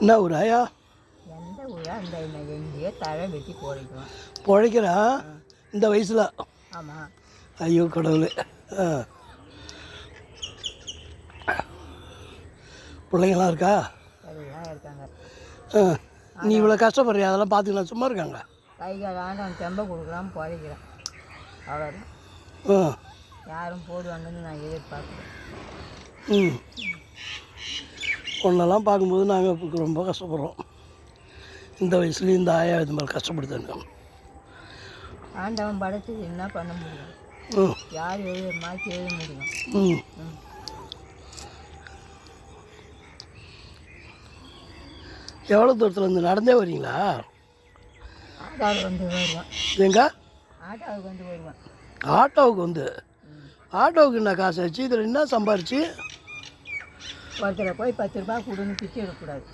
என்ன ஊர் எந்த ஊரா? அந்த எங்கேயோ தழை வெட்டி போடிக்குவோம் பிழைக்கிறா? இந்த வயசில். ஆமாம் ஐயோ கடவுளே. ஆ. பிள்ளைங்களாம் இருக்கா? எல்லாம் இருக்காங்க. ஆ. நீ இவ்வளோ கஷ்டப்படுறியா? அதெல்லாம் பார்த்துக்கலாம். சும்மா இருக்காங்க. கை கால் ஆண்டவன் செம்ப கொடுக்குறான் பிழைக்கிறேன். அவ்வளோதான் ஆ. யாரும் போடுவாங்கன்னு நான் எதிர்பார்க்குறேன் ம். பொண்ணெல்லாம் பார்க்கும்போது நாங்கள் ரொம்ப கஷ்டப்படுறோம். இந்த வயசுலேயும் இந்த ஆயா இது மாதிரி கஷ்டப்படுத்தாங்க ஆண்டவன் படைச்சது என்ன பண்ண முடியும்? ம். யார் எழுத மாற்றி எழுத முடியும். எவ்வளோ தூரத்தில் இருந்து நடந்தே வரீங்களா? ஆட்டோவுக்கு வந்து வருவான். எங்க? ஆட்டோவுக்கு வந்து வருவான். ஆட்டோவுக்கு வந்து. ஆட்டோவுக்கு என்ன காசு ஆச்சு? இதில் என்ன சம்பாரிச்சு? ஒருத்தரை போய் பத்து ரூபாய் கொடுன்னு பிச்சை எடுக்கக்கூடாது.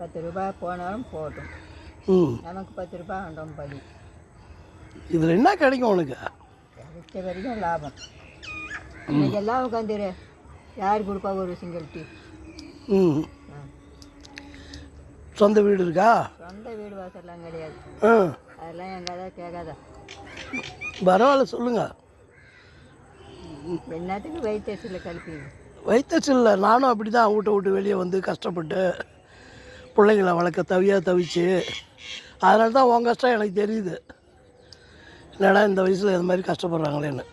பத்து ரூபாய் போனாலும் போகட்டும் நமக்கு பத்து ரூபாய் ஆண்டவன் படி இதில் என்ன கிடைக்கும் உனக்கு? கிடைச்ச வரைக்கும் லாபம். இன்னைக்கு எல்லாம் உட்காந்துரு. யார் கொடுப்பா ஒரு சிங்கிள் டீ சொந்த வீடு இருக்கா? சொந்த வீடு வாசல்லாம் கிடையாது. அதெல்லாம் எங்கள் தான் கேட்காத. பரவாயில்ல சொல்லுங்கள் என்னத்துக்கு வைத்தியத்தில் கழிப்பீங்க வைத்தச்சில்ல. நானும் அப்படி தான் வீட்டை விட்டு வெளியே வந்து கஷ்டப்பட்டு பிள்ளைங்களை வளர்க்க தவியாக தவிச்சு அதனால தான் உன் கஷ்டம் எனக்கு தெரியுது. என்னடா இந்த வயசில் இது மாதிரி கஷ்டப்படுறாங்களேன்னு.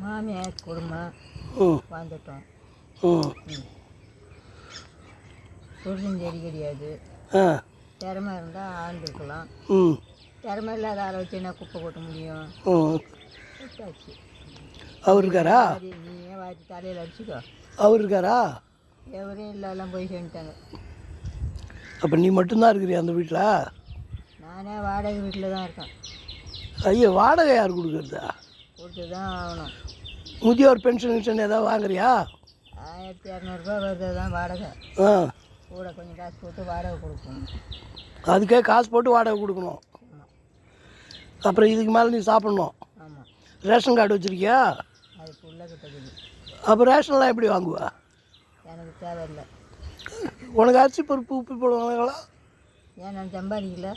மாமியார் குடும்பம் ம் வந்துட்டோம் ம். புருஷன் செடி கிடையாது ஆ. திறமை இருந்தால் ஆண்டுக்கலாம் ம். திறமை இல்லாத ஆளை வச்சு என்ன குப்பை கொட்ட முடியும். விட்டாச்சு அவர் இருக்காரா? சரி நீயே வாட்டி தலையில் அடிச்சுக்கோ. அவர் இருக்காரா? எவரும் இல்லை எல்லாம் போய் சேர்ந்துட்டாங்க. அப்போ நீ மட்டும்தான் இருக்கிறியா அந்த வீட்டில் நானே வாடகை வீட்டில் தான் இருக்கேன். ஐயோ வாடகை யார் கொடுக்குறதா? கொடுத்து தான் ஆகணும். முதியோர் பென்ஷன் கின்ஷன் ஏதாவது வாங்குறியா? ஆயிரத்தி இரநூறுபா வருது தான் வாடகை. ஆ. கூட கொஞ்சம் காசு போட்டு வாடகை கொடுக்கணும். அதுக்கே காசு போட்டு வாடகை கொடுக்கணும். அப்புறம் இதுக்கு மேலே நீ சாப்பிட்ணும். ரேஷன் கார்டு வச்சுருக்கியா? அப்போ ரேஷன்லாம் எப்படி வாங்குவா? எனக்கு தேவையில்லை. உனக்கு அரிசி பருப்பு உப்பு போடுவாங்களா ஏன் நான் சம்பாதிக்கல?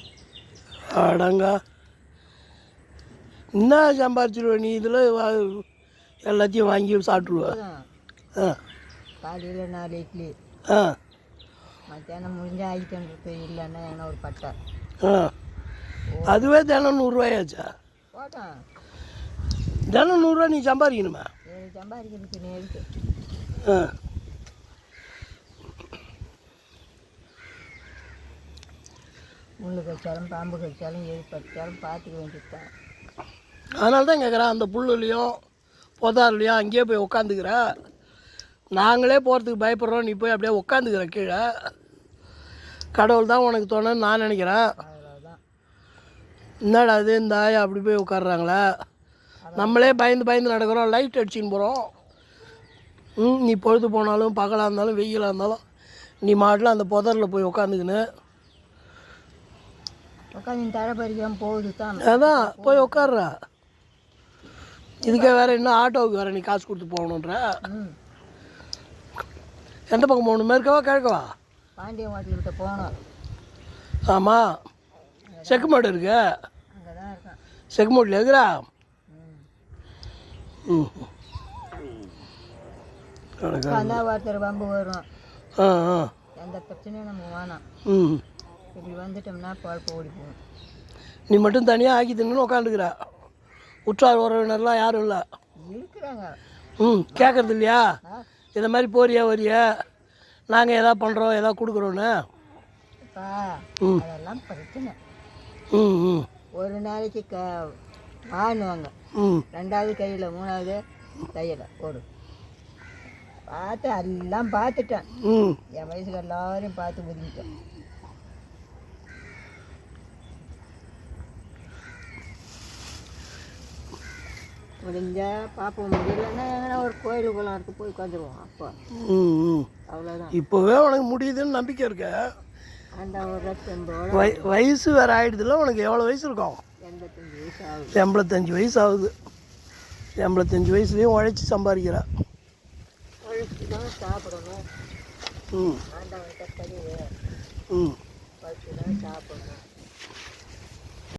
அடங்க. என்ன சம்பாரிச்சிருவ நீ? இதில் எல்லாத்தையும் வாங்கி சாப்பிட்ருவ ஆ. காலையில் நாலு இட்லி. ஆ. மத்தியானம் முடிஞ்ச ஐட்டம் இல்லைன்னா என்ன ஒரு பட்டை. ஆ. அதுவே தினம் நூறுரூவாயாச்சா? தினம் நூறுரூவா நீ சம்பாதிக்கணுமா? ஆ. முள்ளு கடிச்சாலும் பாம்பு கடிச்சாலும் எது பறிச்சாலும் பார்த்துக்க வேண்டியது தான் அதனால தான் கேட்குறேன் அந்த புல்லுலையும் புதார்லையும் அங்கேயே போய் உக்காந்துக்கிற. நாங்களே போகிறதுக்கு பயப்படுறோம் நீ போய் அப்படியே உக்காந்துக்கிற கீழே. கடவுள் தான் உனக்கு தோணுன்னு நான் நினைக்கிறேன். என்னடா இது இந்த ஆயா அப்படி போய் உட்காடுறாங்களே நம்மளே பயந்து பயந்து நடக்கிறோம் லைட் அடிச்சுன்னு போகிறோம் ம் நீ பொழுது போனாலும் பகலாக இருந்தாலும் வெயிலாக இருந்தாலும் நீ மாட்டில் அந்த புதரில் போய் உட்காந்துக்கின்னு. உட்காந்து தழை பறிக்காமல் போகுது தான். அதான் போய் உட்காடுறா இதுக்கே வேறு இன்னும் ஆட்டோவுக்கு வேறு நீ காசு கொடுத்து போகணுன்ற. எந்த பக்கம் போகணும் மேற்கவா கிழக்கவா? பாண்டியன் ஹோட்டல்கிட்ட போனோம் ஆமாம் செக்குமாடு இருக்கு. அங்கே தான் இருக்கேன் செக்குமாட்டில் இருக்கிறா ம் ஒருத்தர் வம்பு வரும். ஆ ஆ. எந்த பிரச்சனையும் நம்ம வேணாம். ம். இப்படி வந்துட்டோம்னா பழப்பு ஓடி போகும். நீ மட்டும் தனியாக ஆக்கி தின்னு உட்காந்துக்கிற உற்றார் உறவினர்லாம் யாரும் இல்லை. இருக்கிறாங்க. ம் கேட்குறது இல்லையா? இதை மாதிரி போறியா வரியா? நாங்கள் எதா பண்ணுறோம் எதா கொடுக்குறோன்னு? ம். அதெல்லாம் பிரச்சனை. ம் ம். ஒரு நாளைக்கு க வாங்குவாங்க ரெண்டாவது கையில் மூணாவது கையில் ஓடு. பார்த்து எல்லாம் பார்த்துட்டேன். என் வயசுல எல்லாரையும் பார்த்து ஒதுங்கிட்டேன் முடிஞ்சா பார்ப்போம். முடியலன்னா எங்கன்னா ஒரு கோயில் குளத்துக்கு போய் உட்காந்துருவோம். அப்போ. அவ்வளோதான் இப்போவே உனக்கு முடியுதுன்னு நம்பிக்கை இருக்க? வய வயசு வேறு ஆயிடுதுல உனக்கு எவ்வளோ வயசு இருக்கும்? எண்பத்தஞ்சு வயசு ஆகுது. எண்பத்தஞ்சு வயசுலேயும் உழைச்சி சம்பாதிக்கிறா. ம். ம்.